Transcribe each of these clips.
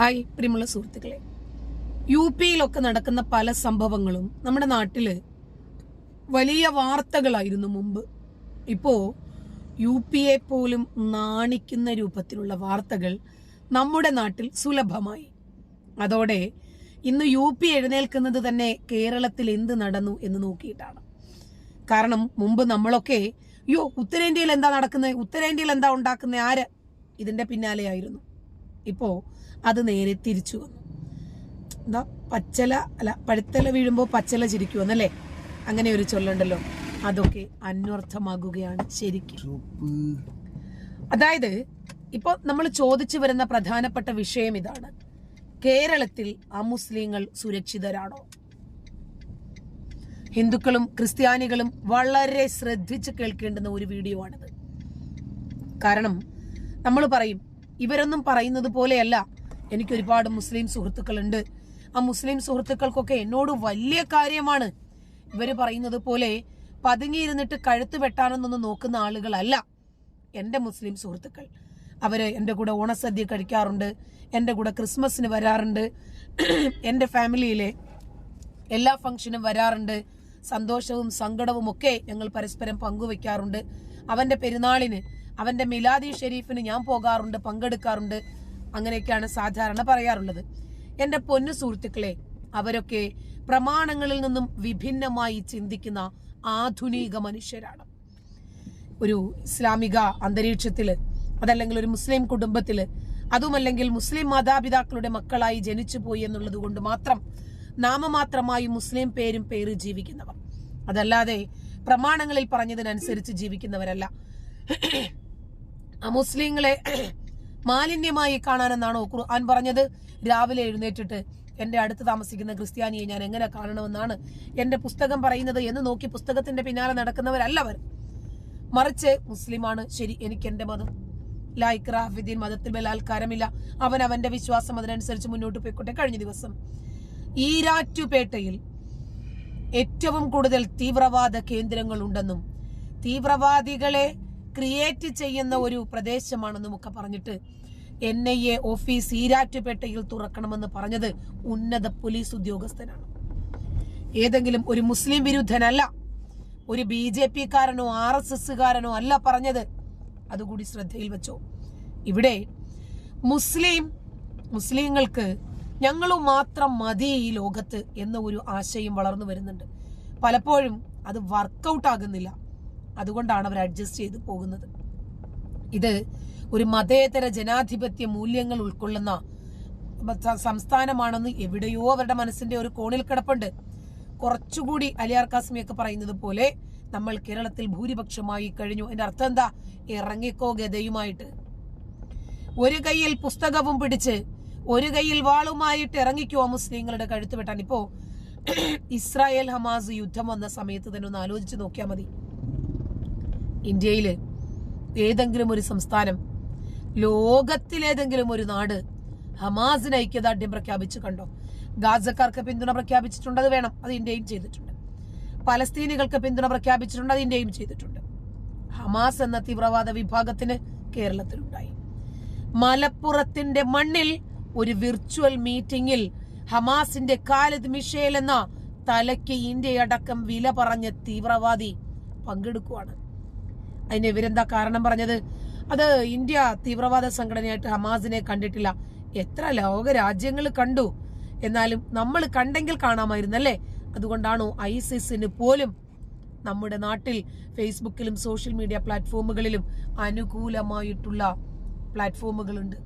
Hi പ്രിയമുള്ള സുഹൃത്തുക്കളെ. U പിയിലൊക്കെ നടക്കുന്ന പല സംഭവങ്ങളും നമ്മുടെ നാട്ടിൽ വലിയ വാർത്തകളായിരുന്നു മുമ്പ്. ഇപ്പോൾ യു പിയെ പോലും നാണിക്കുന്ന രൂപത്തിലുള്ള വാർത്തകൾ നമ്മുടെ നാട്ടിൽ സുലഭമായി. അതോടെ ഇന്ന് യു പി എഴുന്നേൽക്കുന്നത് തന്നെ കേരളത്തിൽ എന്ത് നടന്നു എന്ന് നോക്കിയിട്ടാണ്. കാരണം മുമ്പ് നമ്മളൊക്കെ യോ ഉത്തരേന്ത്യയിൽ എന്താ നടക്കുന്നത് ഉത്തരേന്ത്യയിൽ എന്താ ഉണ്ടാക്കുന്നത് ആര്? ഇതിന്റെ പിന്നാലെയായിരുന്നു. ഇപ്പോ അത് നേരെ തിരിച്ചു വന്നു. എന്താ? പച്ചല അല്ല പഴുത്തല വീഴുമ്പോൾ പച്ചല ചിരിക്കുമെന്നല്ലേ അങ്ങനെ ഒരു ചൊല്ലുണ്ടല്ലോ. അതൊക്കെ അന്വർത്ഥമാകുകയാണ് ശരിക്കും. അതായത് ഇപ്പോൾ നമ്മൾ ചോദിച്ചു വരുന്ന പ്രധാനപ്പെട്ട വിഷയം ഇതാണ്. കേരളത്തിൽ അമുസ്ലിങ്ങൾ സുരക്ഷിതരാണോ? ഹിന്ദുക്കളും ക്രിസ്ത്യാനികളും വളരെ ശ്രദ്ധിച്ച് കേൾക്കേണ്ടുന്ന ഒരു വീഡിയോ ആണിത്. കാരണം നമ്മൾ പറയും ഇവരൊന്നും പറയുന്നത് പോലെയല്ല. എനിക്ക് ഒരുപാട് മുസ്ലിം സുഹൃത്തുക്കളുണ്ട്. ആ മുസ്ലിം സുഹൃത്തുക്കൾക്കൊക്കെ എന്നോട് വലിയ കാര്യമാണ്. ഇവർ പറയുന്നത് പോലെ പതുങ്ങിയിരുന്നിട്ട് കഴുത്ത് വെട്ടാനൊന്നും നോക്കുന്ന ആളുകളല്ല എന്റെ മുസ്ലിം സുഹൃത്തുക്കൾ. അവർ എന്റെ കൂടെ ഓണസദ്യ കഴിക്കാറുണ്ട് എന്റെ കൂടെ ക്രിസ്മസിന് വരാറുണ്ട് എന്റെ ഫാമിലിയിലെ എല്ലാ ഫംഗ്ഷനും വരാറുണ്ട്. സന്തോഷവും സങ്കടവും ഒക്കെ ഞങ്ങൾ പരസ്പരം പങ്കുവെക്കാറുണ്ട്. അവന്റെ പെരുന്നാളിന് അവന്റെ മിലാദി ഷെരീഫിന് ഞാൻ പോകാറുണ്ട് പങ്കെടുക്കാറുണ്ട് അങ്ങനെയൊക്കെയാണ് സാധാരണ പറയാറുള്ളത്. എന്റെ പൊന്നു സുഹൃത്തുക്കളെ അവരൊക്കെ പ്രമാണങ്ങളിൽ നിന്നും വിഭിന്നമായി ചിന്തിക്കുന്ന ആധുനിക മനുഷ്യരാണ്. ഒരു ഇസ്ലാമിക അന്തരീക്ഷത്തിൽ അതല്ലെങ്കിൽ ഒരു മുസ്ലിം കുടുംബത്തിൽ അതുമല്ലെങ്കിൽ മുസ്ലിം മാതാപിതാക്കളുടെ മക്കളായി ജനിച്ചു പോയി എന്നുള്ളത് കൊണ്ട് മാത്രം നാമമാത്രമായി മുസ്ലിം പേരും പേര് ജീവിക്കുന്നവർ. അതല്ലാതെ പ്രമാണങ്ങളിൽ പറഞ്ഞതിനനുസരിച്ച് ജീവിക്കുന്നവരല്ല. അമുസ്ലിങ്ങളെ മാലിന്യമായി കാണാനെന്നാണോ ഖുർആൻ പറഞ്ഞത്. രാവിലെ എഴുന്നേറ്റിട്ട് എന്റെ അടുത്ത് താമസിക്കുന്ന ക്രിസ്ത്യാനിയെ ഞാൻ എങ്ങനെ കാണണമെന്നാണ് എന്റെ പുസ്തകം പറയുന്നത് എന്ന് നോക്കി പുസ്തകത്തിന്റെ പിന്നാലെ നടക്കുന്നവരല്ലവർ മറിച്ച് മുസ്ലിമാണ് ശരി എനിക്ക് എന്റെ മതം. ലായിക്രാഫിദ്ദീൻ മതത്തിൽ ബലാത്കാരമില്ല അവൻ അവന്റെ വിശ്വാസം അതിനനുസരിച്ച് മുന്നോട്ട് പോയിക്കോട്ടെ കഴിഞ്ഞ ദിവസം. ഈരാറ്റുപേട്ടയിൽ ഏറ്റവും കൂടുതൽ തീവ്രവാദ കേന്ദ്രങ്ങൾ ഉണ്ടെന്നും തീവ്രവാദികളെ ക്രിയേറ്റ് ചെയ്യുന്ന ഒരു പ്രദേശമാണെന്ന് മുഖ പറഞ്ഞിട്ട് എൻ ഐ എ ഓഫീസ് ഈരാറ്റുപേട്ടയിൽ തുറക്കണമെന്ന് പറഞ്ഞത് ഉന്നത പോലീസ് ഉദ്യോഗസ്ഥനാണ്. ഏതെങ്കിലും ഒരു മുസ്ലിം വിരുദ്ധനല്ല ഒരു ബി ജെ പി കാരനോ ആർ എസ് എസ്സുകാരനോ അല്ല പറഞ്ഞത്. അതുകൂടി ശ്രദ്ധയിൽ വെച്ചോ. ഇവിടെ മുസ്ലിം മുസ്ലിങ്ങൾക്ക് ഞങ്ങൾ മാത്രം മതി ഈ ലോകത്ത് എന്ന ഒരു ആശയം വളർന്നു വരുന്നുണ്ട്. പലപ്പോഴും അത് വർക്കൗട്ട് ആകുന്നില്ല അതുകൊണ്ടാണ് അവർ അഡ്ജസ്റ്റ് ചെയ്ത് പോകുന്നത്. ഇത് ഒരു മതേതര ജനാധിപത്യ മൂല്യങ്ങൾ ഉൾക്കൊള്ളുന്ന സംസ്ഥാനമാണെന്ന് എവിടെയോ അവരുടെ മനസ്സിന്റെ ഒരു കോണിൽ കിടപ്പുണ്ട്. കുറച്ചുകൂടി അലിയാർ കാസ്മിയൊക്കെ പറയുന്നത് പോലെ നമ്മൾ കേരളത്തിൽ ഭൂരിപക്ഷമായി കഴിഞ്ഞു. എന്റെ അർത്ഥം എന്താ? ഇറങ്ങിക്കോ ഗതയുമായിട്ട് ഒരു കയ്യിൽ പുസ്തകവും പിടിച്ച് ഒരു കയ്യിൽ വാളുമായിട്ട് ഇറങ്ങിക്കോ മുസ്ലിങ്ങളുടെ കഴുത്ത് വെട്ടാൻ. ഇപ്പോ ഇസ്രായേൽ ഹമാസ് യുദ്ധം വന്ന സമയത്ത് തന്നെ ഒന്ന് ആലോചിച്ച് നോക്കിയാൽ മതി. ഇന്ത്യയിൽ ഏതെങ്കിലും ഒരു സംസ്ഥാനം ലോകത്തിലേതെങ്കിലും ഒരു നാട് ഹമാസിന് ഐക്യദാർഢ്യം പ്രഖ്യാപിച്ചു കണ്ടോ? ഗാസക്കാർക്ക് പിന്തുണ പ്രഖ്യാപിച്ചിട്ടുണ്ട് അത് വേണം. അത് ഇന്ത്യയും ചെയ്തിട്ടുണ്ട്. പലസ്തീനികൾക്ക് പിന്തുണ പ്രഖ്യാപിച്ചിട്ടുണ്ട് അത് ഇന്ത്യയും ചെയ്തിട്ടുണ്ട്. ഹമാസ് എന്ന തീവ്രവാദ വിഭാഗത്തിന് കേരളത്തിലുണ്ടായി. മലപ്പുറത്തിന്റെ മണ്ണിൽ ഒരു വിർച്വൽ മീറ്റിംഗിൽ ഹമാസിന്റെ കാലത് മിഷേൽ എന്ന തലയ്ക്ക് ഇന്ത്യയടക്കം വില പറഞ്ഞ തീവ്രവാദി പങ്കെടുക്കുവാണ്. അതിന് ഇവരെന്താ കാരണം പറഞ്ഞത്? അത് ഇന്ത്യ തീവ്രവാദ സംഘടനയായിട്ട് ഹമാസിനെ കണ്ടിട്ടില്ല. എത്ര ലോക രാജ്യങ്ങൾ കണ്ടു? എന്നാലും നമ്മൾ കണ്ടെങ്കിൽ കാണാമായിരുന്നല്ലേ? അതുകൊണ്ടാണോ ഐസിസിന് പോലും നമ്മുടെ നാട്ടിൽ ഫേസ്ബുക്കിലും സോഷ്യൽ മീഡിയ പ്ലാറ്റ്ഫോമുകളിലും അനുകൂലമായിട്ടുള്ള പ്ലാറ്റ്ഫോമുകളുണ്ട്.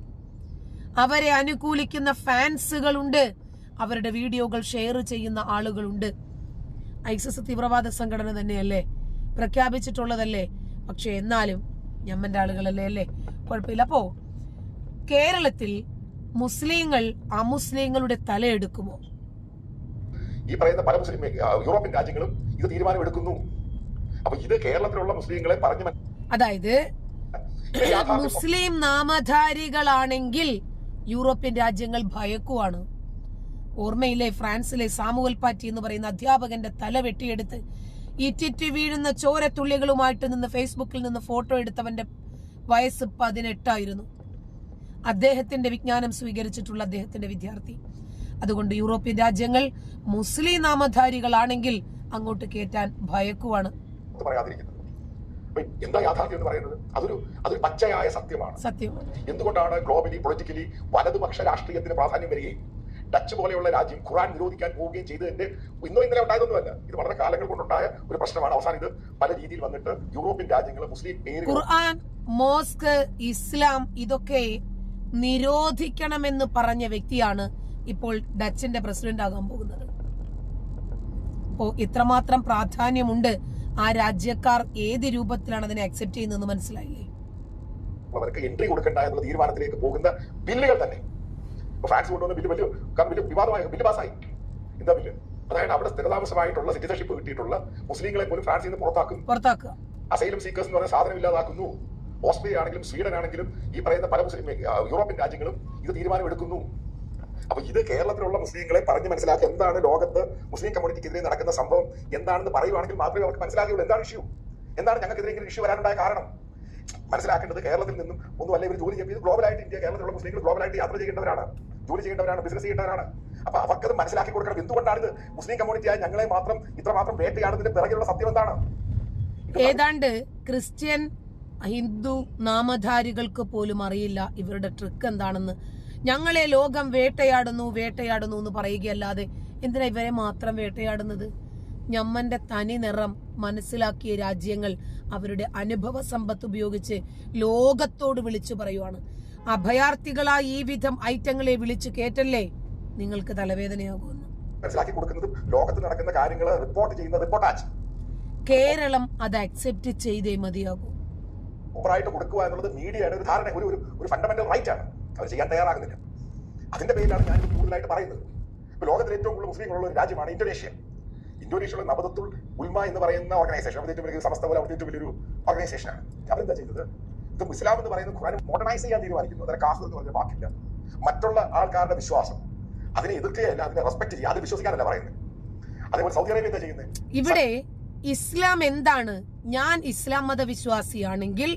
അവരെ അനുകൂലിക്കുന്ന ഫാൻസുകളുണ്ട്. അവരുടെ വീഡിയോകൾ ഷെയർ ചെയ്യുന്ന ആളുകളുണ്ട്. ഐസിസ് തീവ്രവാദ സംഘടന തന്നെയല്ലേ? പ്രഖ്യാപിച്ചിട്ടുള്ളതല്ലേ? പക്ഷെ എന്നാലും ഞമ്മന്റെ ആളുകളല്ലേ അല്ലേ? കുഴപ്പമില്ല. അപ്പോ കേരളത്തിൽ മുസ്ലിങ്ങൾ അമുസ്ലിങ്ങളുടെ തലയെടുക്കുമോ ഈ പറയുന്ന പല മുസ്ലിം യൂറോപ്യൻ രാജ്യങ്ങളും ഇത് തീരുമാനമെടുക്കുന്നു. അപ്പൊ ഇത് കേരളത്തിലുള്ള മുസ്ലിങ്ങളെ പറഞ്ഞു അതായത് മുസ്ലിം നാമധാരികളാണെങ്കിൽ യൂറോപ്യൻ രാജ്യങ്ങൾ ഭയക്കുവാണ്. ഓർമ്മയിലെ ഫ്രാൻസിലെ സാമുവൽ പാറ്റി എന്ന് പറയുന്ന അധ്യാപകന്റെ തല വെട്ടിയെടുത്ത് ഇറ്റിറ്റ് വീഴുന്ന ചോര ചോരത്തുള്ളികളുമായിട്ട് നിന്ന് ഫേസ്ബുക്കിൽ നിന്ന് ഫോട്ടോ എടുത്തവന്റെ വയസ്സ് പതിനെട്ടായിരുന്നു. അദ്ദേഹത്തിന്റെ വിജ്ഞാനം സ്വീകരിച്ചിട്ടുള്ള അദ്ദേഹത്തിന്റെ വിദ്യാർത്ഥി. അതുകൊണ്ട് യൂറോപ്യൻ രാജ്യങ്ങൾ മുസ്ലിം നാമധാരികളാണെങ്കിൽ അങ്ങോട്ട് കയറ്റാൻ ഭയക്കുവാണ്. എന്താ യാഥാർത്ഥ്യം എന്ന് പറയുന്നത്? അതൊരു അതൊരു പച്ചയായ സത്യമാണ്. സത്യം എന്തുകൊണ്ടാണ് ഗ്ലോബലി പൊളിറ്റിക്കലി വലതുപക്ഷ രാഷ്ട്രീയത്തിന് പ്രാധാന്യം വരികയും ഡച്ച് പോലെയുള്ള രാജ്യം ഖുറാൻ നിരോധിക്കാൻ പോവുകയും ചെയ്തതിന്റെ ഇന്നോ ഇന്നലെ ഉണ്ടായതൊന്നുമല്ല. ഇത് വളരെ കാലങ്ങൾ കൊണ്ടുണ്ടായ ഒരു പ്രശ്നമാണ്. അവസാനം ഇത് പല രീതിയിൽ വന്നിട്ട് യൂറോപ്യൻ രാജ്യങ്ങൾ മുസ്ലിം ഖുർആൻ മോസ്ക് ഇസ്ലാം ഇതൊക്കെ നിരോധിക്കണമെന്ന് പറഞ്ഞ വ്യക്തിയാണ് ഇപ്പോൾ ഡച്ചിന്റെ പ്രസിഡന്റ് ആകാൻ പോകുന്നത്. അപ്പോ ഇത്രമാത്രം പ്രാധാന്യമുണ്ട് ആ രാജ്യക്കാർ ഏത് രൂപത്തിലാണ് അതിനെ അക്സെപ്റ്റ് ചെയ്യുന്നതെന്ന് മനസ്സിലായില്ലേ? അവർക്ക് എൻട്രി കൊടുക്കണ്ട എന്നുള്ള തീരുമാനത്തിലേക്ക് പോകുന്ന ബില്ലുകൾ തന്നെ. ഇപ്പൊ ഫ്രാൻസ് കൊണ്ടുവന്ന ബില്ല് വലിയ കാരണം വലിയ വിവാദമായ ബില്ല് പാസ്സായി. എന്താ ബില്ല് അതായത് അവിടെ സ്ഥിരതാമസമായിട്ടുള്ള സിറ്റിസൺഷിപ്പ് കിട്ടിയിട്ടുള്ള മുസ്ലിങ്ങളെ പോലും ഫ്രാൻസിൽ നിന്ന് പുറത്താക്കും. പുറത്താക്കുക. അസൈലം സീക്കേഴ്സ് എന്ന് പറയുന്ന സാധനം ഇല്ലാതാക്കുന്നു. ഓസ്ട്രേലിയ ആണെങ്കിലും സ്വീഡൻ ആണെങ്കിലും ഈ പറയുന്ന പല മുസ്ലിം യൂറോപ്യൻ രാജ്യങ്ങളും ഇത് തീരുമാനമെടുക്കുന്നു അപ്പൊ ഇത് കേരളത്തിലുള്ള മുസ്ലിങ്ങളെ പറഞ്ഞ് മനസ്സിലാക്കി എന്താണ് ലോകത്ത് മുസ്ലിം കമ്മ്യൂണിറ്റിക്കെതിരെ നടക്കുന്ന സംഭവം എന്താണെന്ന് പറയുവാണെങ്കിൽ മാത്രമേ അവർക്ക് മനസ്സിലാക്കുകയുള്ളൂ എന്താണ് ഇഷ്യൂ എന്താണ് ഞങ്ങൾക്കെതിരെ ഇങ്ങനെ ഇഷ്യൂ വരാനുണ്ടായ കാരണം? മനസ്സിലാക്കേണ്ടത് കേരളത്തിൽ നിന്നും ഒന്നും അല്ലെങ്കിൽ ഇവർ ജോലി ചെയ്യുന്നത് ഗ്ലോബലായിട്ട് ഇന്ത്യ കേരളത്തിലുള്ള മുസ്ലിങ്ങൾ ഗ്ലോബലായിട്ട് യാത്ര ചെയ്യേണ്ടവരാണ്. ജോലി ചെയ്യേണ്ടവരാണ് ബിസിനസ് ചെയ്യേണ്ടവരാണ്. അപ്പൊ അവർക്കത് മനസ്സിലാക്കി കൊടുക്കണം. എന്തുകൊണ്ടാണ് ഇത് മുസ്ലിം കമ്മ്യൂണിറ്റിയായ ഞങ്ങളെ മാത്രം ഇത്രമാത്രം വേട്ടയാടുന്നതിന്റെ പിറകിലുള്ള സത്യം എന്താണ്? ഏതാണ്ട് ക്രിസ്ത്യൻ ഹിന്ദു നാമധാരികൾക്ക് പോലും അറിയില്ല ഇവരുടെ ട്രിക്ക് എന്താണെന്ന്. ഞങ്ങളെ ലോകം വേട്ടയാടുന്നു വേട്ടയാടുന്നു എന്ന് പറയുകയല്ലാതെ എന്തിനാ ഇവരെ മാത്രം വേട്ടയാടുന്നത്? ഞമ്മന്റെ തനി നിറം മനസ്സിലാക്കിയ രാജ്യങ്ങൾ അവരുടെ അനുഭവ സമ്പത്ത് ഉപയോഗിച്ച് ലോകത്തോട് വിളിച്ചു പറയുവാണ്. അഭയാർത്ഥികളായി ഈ വിധം ഐറ്റങ്ങളെ വിളിച്ചു കേറ്റല്ലേ? നിങ്ങൾക്ക് തലവേദനയാകുമെന്ന് മനസ്സിലാക്കി കൊടുക്കുന്നതും ലോകത്ത് നടക്കുന്ന കാര്യങ്ങൾ റിപ്പോർട്ട് ചെയ്യുന്ന റിപ്പോർട്ടാച്ച് കേരളം അത് അക്സെപ്റ്റ് ചെയ്തേ മതിയാകൂ. ഓവറായിട്ട് കൊടുക്കുക എന്നുള്ളത് മീഡിയയുടെ ഒരു ധാരണ ഒരു ഒരു ഫണ്ടമെന്റൽ റൈറ്റ് ആണ്. അത് ചെയ്യാൻ തയ്യാറാകുന്നില്ല. അതിന്റെ പേരിലാണ് ഞാൻ കൂടുതലായിട്ട് പറയുന്നത്. ഇപ്പൊ ലോകത്തിലെ ഏറ്റവും കൂടുതൽ മുസ്ലിങ്ങളുള്ള ഒരു രാജ്യമാണ് ഇന്തോനേഷ്യ. ഇന്തോനേഷ്യയിലെ നബദത്തുൽ ഉൽമ എന്ന് പറയുന്ന ഓർഗനൈസേഷൻ അവർ ഏറ്റവും വലിയ സമസ്ത പോലെ അവിടെ ഏറ്റവും വലിയൊരു ഓർഗനൈസേഷനാണ് അവരെന്താ ചെയ്തത്? ഇത് ഇസ്ലാം എന്ന് പറയുന്നത് ഖുറാൻ മോഡേണൈസ് ചെയ്യാൻ തീരുമാനിക്കുന്നു. അതിനെ കാഫിർ എന്ന് പറഞ്ഞ വാക്കില്ല. മറ്റുള്ള ആൾക്കാരുടെ വിശ്വാസം. അതിനെ എതിർക്കുകയല്ല അതിനെ റെസ്പെക്ട് ചെയ്യുക. അത് വിശ്വസിക്കാനല്ല പറയുന്നത്. അതേപോലെ സൗദി അറേബ്യ എന്താ ചെയ്യുന്നത്? ഇവിടെ ഇസ്ലാം എന്താണ്? ഞാൻ ഇസ്ലാം മതവിശ്വാസിയാണെങ്കിൽ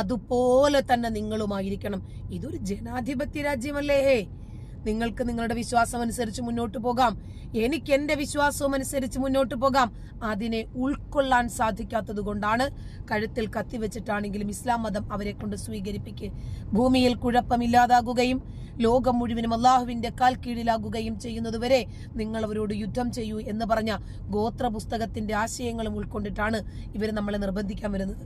അതുപോലെ തന്നെ നിങ്ങളുമായിരിക്കണം. ഇതൊരു ജനാധിപത്യ രാജ്യമല്ലേ? ഹേ നിങ്ങൾക്ക് നിങ്ങളുടെ വിശ്വാസം അനുസരിച്ച് മുന്നോട്ട് പോകാം. എനിക്ക് എന്റെ വിശ്വാസവും അനുസരിച്ച് മുന്നോട്ട് പോകാം. അതിനെ ഉൾക്കൊള്ളാൻ സാധിക്കാത്തത് കൊണ്ടാണ് കഴുത്തിൽ കത്തിവെച്ചിട്ടാണെങ്കിലും ഇസ്ലാം മതം അവരെ കൊണ്ട് സ്വീകരിപ്പിക്കുക ഭൂമിയിൽ കുഴപ്പമില്ലാതാകുകയും ലോകം മുഴുവനും അള്ളാഹുവിന്റെ കാൽ കീഴിലാകുകയും ചെയ്യുന്നതുവരെ നിങ്ങൾ അവരോട് യുദ്ധം ചെയ്യൂ എന്ന് പറഞ്ഞ ഗോത്ര പുസ്തകത്തിന്റെ ആശയങ്ങളും ഉൾക്കൊണ്ടിട്ടാണ് ഇവർ നമ്മളെ നിർബന്ധിക്കാൻ വരുന്നത്.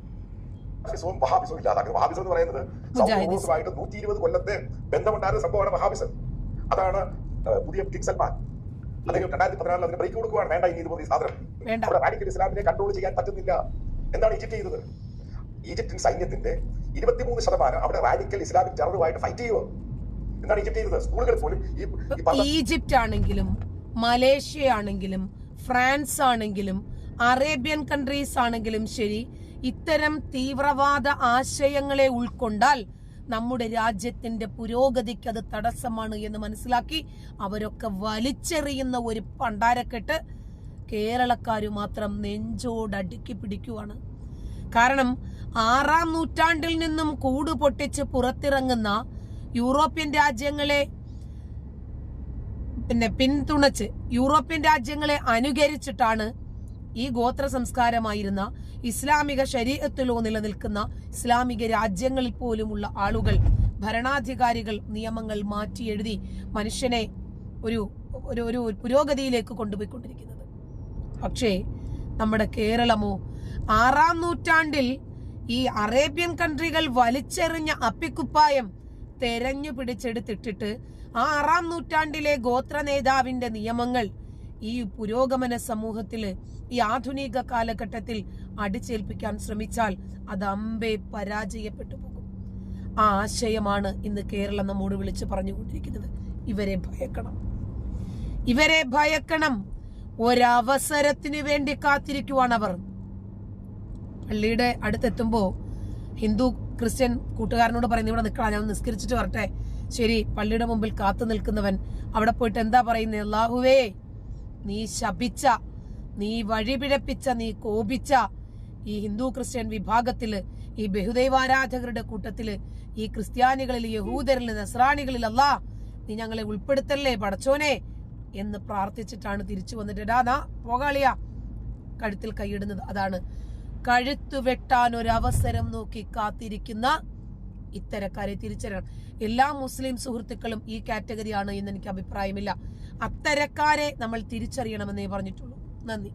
ഇല്ലാതാക്കുക വഹാബിസം എന്ന് പറയുന്നത് നൂറ്റി ഇരുപത് കൊല്ലത്തെ ബന്ധമുണ്ടായിരുന്ന സംഭവമാണ് വഹാബിസം അതാണ് പുതിയ കിങ് സൽമാൻ. അദ്ദേഹം രണ്ടായിരത്തി പതിനാറിൽ അതിന് ബ്രേക്ക് കൊടുക്കുകയാണ് വേണ്ട ഇനി ഇതുപോലെ സാധനം. അവിടെ റാഡിക്കൽ ഇസ്ലാമിനെ കൺട്രോൾ ചെയ്യാൻ പറ്റുന്നില്ല. എന്താണ് ഈജിപ്റ്റ് ചെയ്തത്? ഈജിപ്തിൻ സൈന്യത്തിന്റെ ഇരുപത്തിമൂന്ന് ശതമാനം അവിടെ റാഡിക്കൽ ഇസ്ലാമിക് ടെററുമായിട്ട് ഫൈറ്റ് ചെയ്യുക എന്താണ് ഈജിപ്റ്റ് ചെയ്തത്? സ്കൂളുകളിൽ പോലും ഈജിപ്റ്റ് ആണെങ്കിലും മലേഷ്യ ആണെങ്കിലും ഫ്രാൻസ് ആണെങ്കിലും അറേബ്യൻ കൺട്രീസ് ആണെങ്കിലും ശരി ഇത്തരം തീവ്രവാദ ആശയങ്ങളെ ഉൾക്കൊണ്ടാൽ നമ്മുടെ രാജ്യത്തിന്റെ പുരോഗതിക്ക് അത് തടസ്സമാണ് എന്ന് മനസ്സിലാക്കി അവരൊക്കെ വലിച്ചെറിയുന്ന ഒരു പണ്ടാരക്കെട്ട് കേരളക്കാർ മാത്രം നെഞ്ചോടടുക്കി പിടിക്കുവാണ്. കാരണം ആറാം നൂറ്റാണ്ടിൽ നിന്നും കൂട് പൊട്ടിച്ച് പുറത്തിറങ്ങുന്ന യൂറോപ്യൻ രാജ്യങ്ങളെ പിന്നെ പിന്തുണച്ച് യൂറോപ്യൻ രാജ്യങ്ങളെ അനുകരിച്ചിട്ടാണ് ഈ ഗോത്ര സംസ്കാരമായിരുന്ന ഇസ്ലാമിക ശരീരത്തിലോ നിലനിൽക്കുന്ന ഇസ്ലാമിക രാജ്യങ്ങളിൽ പോലുമുള്ള ആളുകൾ ഭരണാധികാരികൾ നിയമങ്ങൾ മാറ്റി എഴുതി മനുഷ്യനെ ഒരു ഒരു ഒരു പുരോഗതിയിലേക്ക് കൊണ്ടുപോയിക്കൊണ്ടിരിക്കുന്നത്. പക്ഷേ നമ്മുടെ കേരളമോ ആറാം നൂറ്റാണ്ടിൽ ഈ അറേബ്യൻ കൺട്രികൾ വലിച്ചെറിഞ്ഞ അപ്പിക്കുപ്പായം തെരഞ്ഞു പിടിച്ചെടുത്തിട്ടിട്ട് ആ ആറാം നൂറ്റാണ്ടിലെ ഗോത്ര നേതാവിന്റെ നിയമങ്ങൾ ഈ പുരോഗമന സമൂഹത്തിൽ ഈ ആധുനിക കാലഘട്ടത്തിൽ അടിച്ചേൽപ്പിക്കാൻ ശ്രമിച്ചാൽ അത് അമ്പെ പരാജയപ്പെട്ടു പോകും. ആ ആശയമാണ് ഇന്ന് കേരളം നമ്മോട് വിളിച്ചു പറഞ്ഞുകൊണ്ടിരിക്കുന്നത്. ഇവരെ ഭയക്കണം. ഇവരെ ഭയക്കണം. ഒരവസരത്തിന് വേണ്ടി കാത്തിരിക്കുവാണ് അവർ. പള്ളിയുടെ അടുത്തെത്തുമ്പോ ഹിന്ദു ക്രിസ്ത്യൻ കൂട്ടുകാരനോട് പറയുന്നത് ഇവിടെ നിൽക്കണം ഞാൻ നിസ്കരിച്ചിട്ട് വരട്ടെ. ശരി പള്ളിയുടെ മുമ്പിൽ കാത്തു നിൽക്കുന്നവൻ. അവിടെ പോയിട്ട് എന്താ പറയുന്നത് അല്ലാഹുവേ നീ ശപിച്ച നീ വഴിപിഴപ്പിച്ച നീ കോപിച്ച ഈ ഹിന്ദു ക്രിസ്ത്യൻ വിഭാഗത്തിൽ ഈ ബഹുദൈവാരാധകരുടെ കൂട്ടത്തിൽ ഈ ക്രിസ്ത്യാനികളിൽ യഹൂദരിൽ നസ്രാണികളിൽ അല്ല നീ ഞങ്ങളെ ഉൾപ്പെടുത്തല്ലേ പടച്ചോനെ എന്ന് പ്രാർത്ഥിച്ചിട്ടാണ് തിരിച്ചു വന്നിട്ട്. ഡാ പോകാളിയാ കഴുത്തിൽ കൈയിടുന്നത്. അതാണ് കഴുത്തു വെട്ടാൻ ഒരു അവസരം നോക്കി കാത്തിരിക്കുന്ന ഇത്തരക്കാരെ തിരിച്ചറിയണം. എല്ലാ മുസ്ലിം സുഹൃത്തുക്കളും ഈ കാറ്റഗറിയാണ് എന്ന് എനിക്ക് അഭിപ്രായമില്ല. അത്തരക്കാരെ നമ്മൾ തിരിച്ചറിയണമെന്നേ പറഞ്ഞിട്ടുള്ളൂ. നന്ദി.